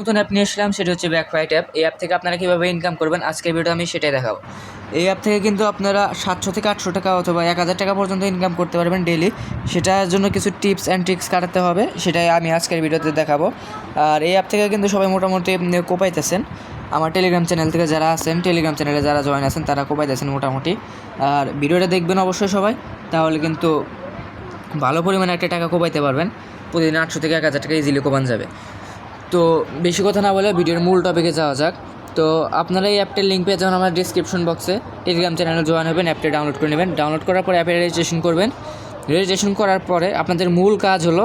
নতুন অ্যাপ নিয়ে এসলাম সেটা হচ্ছে ব্যাক ব্যাকফাইট অ্যাপ এই অ্যাপ থেকে আপনারা কীভাবে ইনকাম করবেন? আজকের ভিডিও আমি সেটাই দেখাবো। এই অ্যাপ থেকে কিন্তু আপনারা সাতশো থেকে আটশো টাকা অথবা এক হাজার টাকা পর্যন্ত ইনকাম করতে পারবেন ডেলি সেটার জন্য কিছু টিপস অ্যান্ড ট্রিক্স কাটাতে হবে, সেটাই আমি আজকের ভিডিওতে দেখাবো। আর এই অ্যাপ থেকে কিন্তু সবাই মোটামুটি কোপাইতেছেন। আমার টেলিগ্রাম চ্যানেল থেকে যারা আছেন টেলিগ্রাম চ্যানেলে যারা জয়েন আছেন, তারা কোপাইতেছেন মোটামুটি। আর ভিডিওটা দেখবেন অবশ্যই সবাই, তাহলে কিন্তু ভালো পরিমাণে একটা টাকা কোপাইতে পারবেন। প্রতিদিন আটশো থেকে এক হাজার টাকা ইজিলি কোপান যাবে। তো বেশি কথা না বলে ভিডিওর মূল টপিকে যাওয়া যাক। তো আপনারা এই অ্যাপটির লিঙ্ক পেয়ে যাবেন আমার ডিসক্রিপশন বক্সে টেলিগ্রাম চ্যানেলে জয়েন হবেন, অ্যাপটি ডাউনলোড করে নেবেন। ডাউনলোড করার পরে অ্যাপে রেজিস্ট্রেশন করবেন। রেজিস্ট্রেশন করার পরে আপনাদের মূল কাজ হলো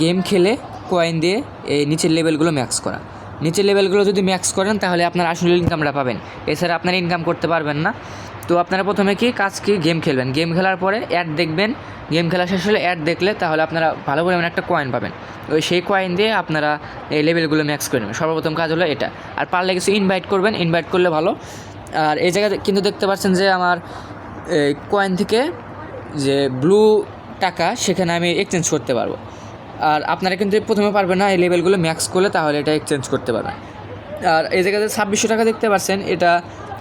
গেম খেলে কয়েন দিয়ে এই নিচের লেভেলগুলো ম্যাক্স করা। নিচের লেভেলগুলো যদি ম্যাক্স করেন তাহলে আপনার আসল ইনকামটা পাবেন। এছাড়া আপনার ইনকাম করতে পারবেন না। তো আপনারা প্রথমে কি কাজ কি? গেম খেলবেন। গেম খেলার পরে অ্যাড দেখবেন। গেম খেলা শেষ হলে অ্যাড দেখলে তাহলে আপনারা ভালো পরিমাণে একটা কয়েন পাবেন। ওই সেই কয়েন দিয়ে আপনারা এই লেভেলগুলো ম্যাক্স করে নেবেন। সর্বপ্রথম কাজ হলো এটা। আর পারলে কিছু ইনভাইট করবেন। ইনভাইট করলে ভালো। আর এই জায়গায় কিন্তু দেখতে পাচ্ছেন যে আমার কয়েন থেকে যে ব্লু টাকা সেখানে আমি এক্সচেঞ্জ করতে পারব। আর আপনারা কিন্তু প্রথমে পারবেন না এই লেভেলগুলো ম্যাক্স করলে তাহলে এটা এক্সচেঞ্জ করতে পারবেন। আর এই জায়গাতে ছাব্বিশশো টাকা দেখতে পাচ্ছেন। এটা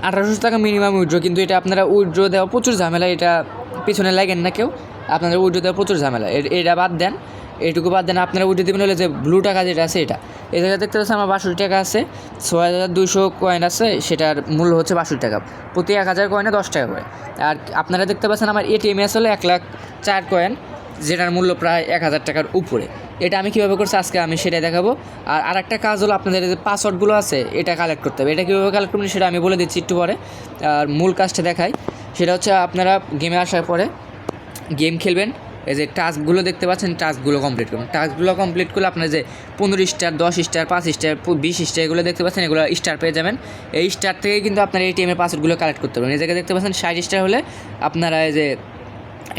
আঠারোশো টাকা মিনিমাম উইড্রো, কিন্তু এটা আপনারা উইড্রো দেওয়া প্রচুর ঝামেলা, এটা পিছনে লাগেন না কেউ। আপনাদের উইড্রো দেওয়া প্রচুর ঝামেলা। এ- এটা বাদ দেন, এটুকু বাদ দেন, আপনারা উইড্রো দেবেন হলে যে ব্লু টাকা যেটা আছে এটা। এই জায়গায় দেখতে পাচ্ছেন আমার বাষট্টি টাকা আছে, ছয় হাজার দুশো কয়েন আছে, সেটার মূল্য হচ্ছে বাষট্টি টাকা। প্রতি এক হাজার কয়েনে দশ টাকা করে। আর আপনারা দেখতে পাচ্ছেন আমার এটিএমে আসলে এক লাখ চার কয়েন যেটার মূল্য প্রায় এক হাজার টাকার উপরে। এটা আমি কীভাবে করছি? আজকে আমি সেটাই দেখাবো। আর আরেকটা কাজ হলো আপনাদের যে পাসওয়ার্ডগুলো আছে, এটা কালেক্ট করতে হবে। এটা কীভাবে কালেক্ট করবেন সেটা আমি বলে দিচ্ছি একটু পরে। আর মূল কাজটা দেখাই। সেটা হচ্ছে আপনারা গেমে আসার পরে গেম খেলবেন। এই যে টাস্কগুলো দেখতে পাচ্ছেন টাস্কগুলো কমপ্লিট করবেন। টাস্কগুলো কমপ্লিট করলে আপনার যে পনেরো স্টার দশ স্টার পাঁচ স্টার বিশ স্টার এগুলো দেখতে পাচ্ছেন, এগুলো স্টার পেয়ে যাবেন। এই স্টার থেকে কিন্তু আপনার এটিএমের পাসওয়ার্ডগুলো কালেক্ট করতে পারবেন। এই জায়গায় দেখতে পাচ্ছেন, ষাট স্টার হলে আপনারা এই যে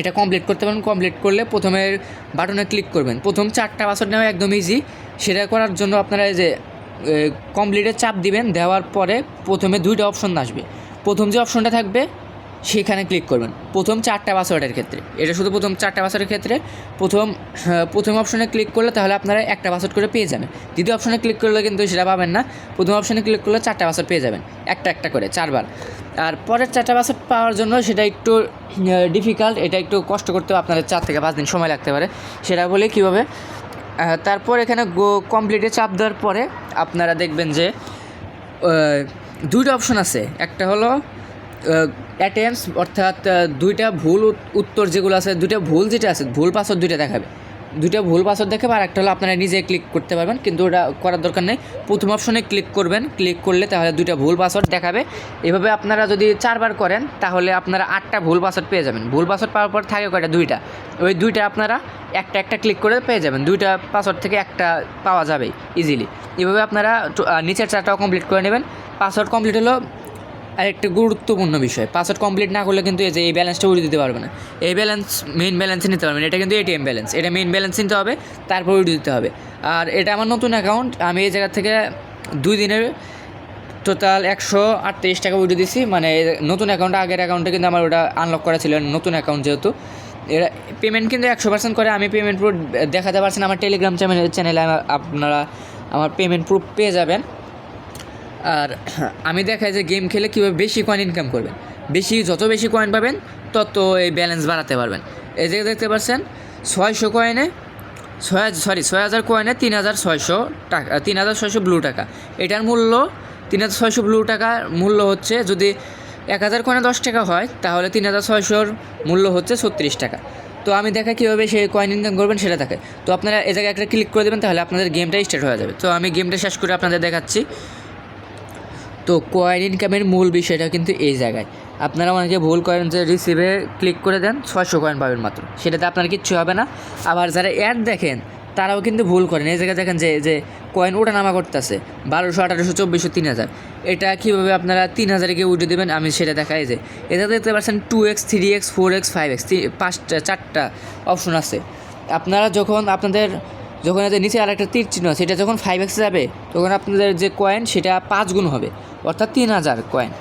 এটা কমপ্লিট করতে পারেন কমপ্লিট করলে প্রথমের বাটনে ক্লিক করবেন। প্রথম চারটা পাসওয়ার্ড নেওয়া একদম ইজি সেটা করার জন্য আপনারা এই যে কমপ্লিটে চাপ দিবেন, দেওয়ার পরে প্রথমে দুইটা অপশন আসবে। প্রথম যে অপশনটা থাকবে সেখানে ক্লিক করবেন। প্রথম চারটা পাসওয়ার্ডের ক্ষেত্রে। এটা শুধু প্রথম চারটা পাসওয়ার্ডের ক্ষেত্রে। প্রথম হ্যাঁ, প্রথম অপশনে ক্লিক করলে তাহলে আপনারা একটা পাসওয়ার্ড করে পেয়ে যাবেন। দ্বিতীয় অপশনে ক্লিক করলে কিন্তু সেটা পাবেন না। প্রথম অপশনে ক্লিক করলে চারটা পাসওয়ার্ড পেয়ে যাবেন। একটা একটা করে চারবার। আর পরের চারটা পাসওয়ার্ড পাওয়ার জন্য সেটা একটু ডিফিকাল্ট এটা একটু কষ্ট করতে আপনাদের চার থেকে পাঁচ দিন সময় লাগতে পারে। সেটা বলে কীভাবে? তারপর এখানে গো কমপ্লিটে চাপ দেওয়ার পরে আপনারা দেখবেন যে দুইটা অপশন আছে। একটা হলো অ্যাটেম্পস অর্থাৎ দুইটা ভুল উত্তর যেগুলো আছে, দুইটা ভুল যেটা আছে, ভুল পাসওয়ার্ড দুইটা দেখাবে। দুইটা ভুল পাসওয়ার্ড দেখাবে, আর একটা হলো আপনারা নিজে ক্লিক করতে পারবেন, কিন্তু ওটা করার দরকার নেই। প্রথম অপশনে ক্লিক করবেন ক্লিক করলে তাহলে দুইটা ভুল পাসওয়ার্ড দেখাবে। এভাবে আপনারা যদি চারবার করেন, তাহলে আপনারা আটটা ভুল পাসওয়ার্ড পেয়ে যাবেন। ভুল পাসওয়ার্ড পাওয়ার পর থাকে কয়টা? দুইটা। ওই দুইটা আপনারা একটা একটা ক্লিক করে পেয়ে যাবেন। দুইটা পাসওয়ার্ড থেকে একটা পাওয়া যাবে ইজিলি এভাবে আপনারা নিচের চারটাও কমপ্লিট করে নেবেন। পাসওয়ার্ড কমপ্লিট হলো আর একটা গুরুত্বপূর্ণ বিষয় পাসওয়ার্ড কমপ্লিট না করলে কিন্তু এই যে এই ব্যালেন্সটা উড়িয়ে দিতে পারবে না। এই ব্যালেন্স মেইন ব্যালেন্সে নিতে পারবেন এটা কিন্তু এটিএম ব্যালেন্স এটা মেইন ব্যালেন্স নিতে হবে, তারপর উড়িয়ে দিতে হবে। আর এটা আমার নতুন অ্যাকাউন্ট আমি এই জায়গা থেকে দুই দিনের টোটাল একশো আটত্রিশ টাকা উঠে দিছি মানে নতুন অ্যাকাউন্ট আগের অ্যাকাউন্টে কিন্তু আমার ওটা আনলক করা ছিল, নতুন অ্যাকাউন্ট যেহেতু। এরা পেমেন্ট কিন্তু একশো পার্সেন্ট করে, আমি পেমেন্ট প্রুফ দেখাতে পারছেন আমার টেলিগ্রাম চ্যানেল চ্যানেলে আপনারা আমার পেমেন্ট প্রুফ পেয়ে যাবেন। আর আমি দেখাই যে গেম খেলে কীভাবে বেশি কয়েন ইনকাম করবেন। বেশি, যত বেশি কয়েন পাবেন, তত এই ব্যালেন্স বাড়াতে পারবেন। এই জায়গায় দেখতে পাচ্ছেন, ছয়শো কয়েনে ছয় সরি ছয় হাজার কয়েনে তিন হাজার ছয়শো টাকা, তিন হাজার ছয়শো ব্লু টাকা। এটার মূল্য, তিন হাজার ছয়শো ব্লু টাকার মূল্য হচ্ছে যদি এক হাজার কয়েনে দশ টাকা হয়, তাহলে তিন হাজার ছয়শোর মূল্য হচ্ছে ছত্রিশ টাকা। তো আমি দেখা কীভাবে সেই কয়েন ইনকাম করবেন সেটা দেখে তো আপনারা এ জায়গায় একটা ক্লিক করে দেবেন, তাহলে আপনাদের গেমটা স্টার্ট হয়ে যাবে। তো আমি গেমটা শেষ করে আপনাদের দেখাচ্ছি। তো কয়েন ইনকামের মূল বিষয়টা কিন্তু এই জায়গায়। আপনারা অনেকে ভুল করেন যে রিসিভে ক্লিক করে দেন, ছয়শো কয়েন পাবেন মাত্র। সেটাতে আপনার কিচ্ছু হবে না। আবার যারা অ্যাড দেখেন, তারাও কিন্তু ভুল করেন। এই জায়গায় দেখেন যে যে কয়েন ওঠা নামা করতেছে, বারোশো, আঠারোশো, চব্বিশশো, তিন হাজার। এটা কীভাবে আপনারা তিন হাজারে গিয়ে উঠে দেবেন? আমি সেটা দেখাই যে, এটা দেখতে পাচ্ছেন two X three X four X five X পাঁচটা, চারটা অপশন আছে। আপনারা যখন আপনাদের, যখন এদের নিচে আরেকটা তীর চিহ্ন সেটা যখন ফাইভ এক্সে যাবে, তখন আপনাদের যে কয়েন সেটা পাঁচ গুণ হবে। অর্থাৎ তিন হাজার কয়েন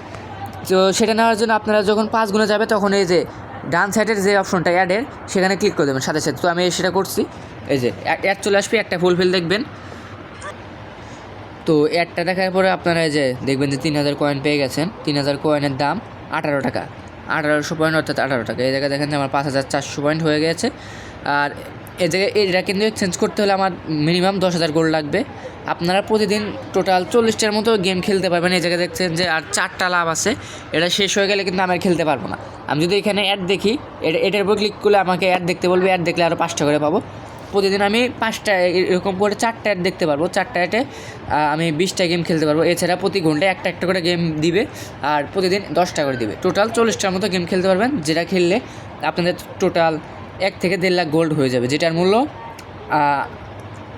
তো সেটা নেওয়ার জন্য আপনারা যখন পাঁচ গুণে যাবে, তখন এই যে ডান সাইডের যে অপশনটা অ্যাডের সেখানে ক্লিক করে দেবেন সাথে সাথে। তো আমি সেটা করছি। এই যে অ্যাড চলে আসবে, একটা ফুলফিল দেখবেন। তো অ্যাডটা দেখার পরে আপনারা এই যে দেখবেন যে তিন হাজার কয়েন পেয়ে গেছেন। তিন হাজার কয়েনের দাম আঠারো টাকা। আঠারোশো পয়েন্ট অর্থাৎ আঠারো টাকা। এই জায়গায় দেখেন যে আমার পাঁচ হাজার চারশো পয়েন্ট হয়ে গেছে। আর এই জায়গায় এটা কিন্তু এক্সচেঞ্জ করতে হলে আমার মিনিমাম দশ হাজার গোল্ড লাগবে। আপনারা প্রতিদিন টোটাল চল্লিশটার মতো গেম খেলতে পারবেন এই জায়গায় দেখছেন যে আর চারটা লাভ আছে। এটা শেষ হয়ে গেলে কিন্তু আমি খেলতে পারব না। আমি যদি এখানে অ্যাড দেখি, এটা, এটার উপর ক্লিক করলে আমাকে অ্যাড দেখতে বলবে অ্যাড দেখলে আরও পাঁচটা করে পাবো। প্রতিদিন আমি পাঁচটা এরকম করে চারটা অ্যাড দেখতে পারব। চারটা অ্যাডে আমি বিশটা গেম খেলতে পারব। এছাড়া প্রতি ঘন্টায় একটা একটা করে গেম দিবে আর প্রতিদিন দশটা করে দিবে। টোটাল চল্লিশটার মতো গেম খেলতে পারবেন, যেটা খেললে আপনাদের টোটাল এক থেকে দেড় লাখ গোল্ড হয়ে যাবে, যেটার মূল্য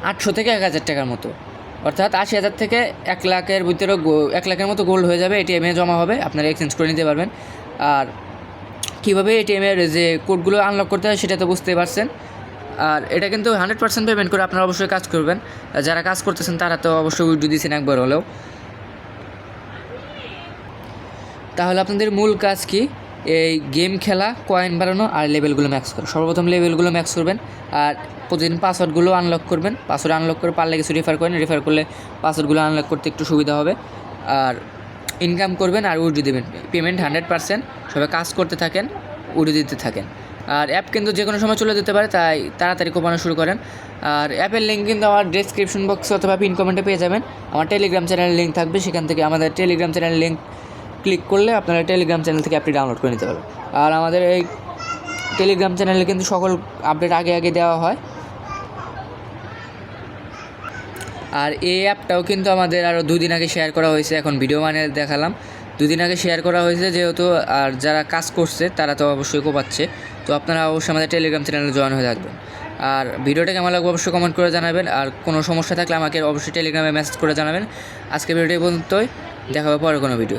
আটশো থেকে এক হাজার টাকার মতো। অর্থাৎ আশি হাজার থেকে এক লাখের ভিতরে এক লাখের মতো গোল্ড হয়ে যাবে এটিএমে জমা হবে, আপনারা এক্সচেঞ্জ করে নিতে পারবেন। আর কীভাবে এটিএমের যে কোডগুলো আনলক করতে হয় সেটা তো বুঝতে পারছেন। আর এটা কিন্তু হান্ড্রেড পার্সেন্ট পেমেন্ট করে আপনারা অবশ্যই কাজ করবেন। যারা কাজ করতেছেন, তারা তো অবশ্যই উইড্রো দিয়েছেন একবার হলেও। তাহলে আপনাদের মূল কাজ কি? এই গেম খেলা কয়েন বাড়ানো আর লেভেলগুলো ম্যাক্স করা। সর্বপ্রথম লেভেলগুলো ম্যাক্স করবেন আর প্রতিদিন পাসওয়ার্ডগুলো আনলক করবেন। পাসওয়ার্ড আনলক করে পারলে কিছু রেফার করেন। রেফার করলে পাসওয়ার্ডগুলো আনলক করতে একটু সুবিধা হবে। আর ইনকাম করবেন আর উইড্রো দেবেন। পেমেন্ট হান্ড্রেড পার্সেন্ট সবাই কাজ করতে থাকেন উইড্রো দিতে থাকেন। আর অ্যাপ কিন্তু যে কোনো সময় চলে যেতে পারে, তাই তাড়াতাড়ি কোপানো শুরু করেন। আর অ্যাপের লিঙ্ক কিন্তু আমার ডেসক্রিপশন বক্সে অথবা পিন কমেন্টে পেয়ে যাবেন। আমার টেলিগ্রাম চ্যানেলের লিঙ্ক থাকবে, সেখান থেকে আমাদের টেলিগ্রাম চ্যানেলের লিঙ্ক ক্লিক করলে আপনারা টেলিগ্রাম চ্যানেল থেকে অ্যাপটি ডাউনলোড করে নিতে পারবেন। আর আমাদের এই টেলিগ্রাম চ্যানেলে কিন্তু সকল আপডেট আগে আগে দেওয়া হয়। আর এই অ্যাপটাও কিন্তু আমাদের আরও দুদিন আগে শেয়ার করা হয়েছে, এখন ভিডিও মানে দেখালাম। দুদিন আগে শেয়ার করা হয়েছে যেহেতু, আর যারা কাজ করছে তারা তো অবশ্যই কোপাচ্ছে। তো আপনারা অবশ্যই আমাদের টেলিগ্রাম চ্যানেলে জয়েন হয়ে থাকবেন। আর ভিডিওটা কেমন লাগবে অবশ্যই কমেন্ট করে জানাবেন। আর কোনো সমস্যা থাকলে আমাকে অবশ্যই টেলিগ্রামে মেসেজ করে জানাবেন। আজকে ভিডিওটি পর্যন্তই। দেখা হবে পরে কোনো ভিডিও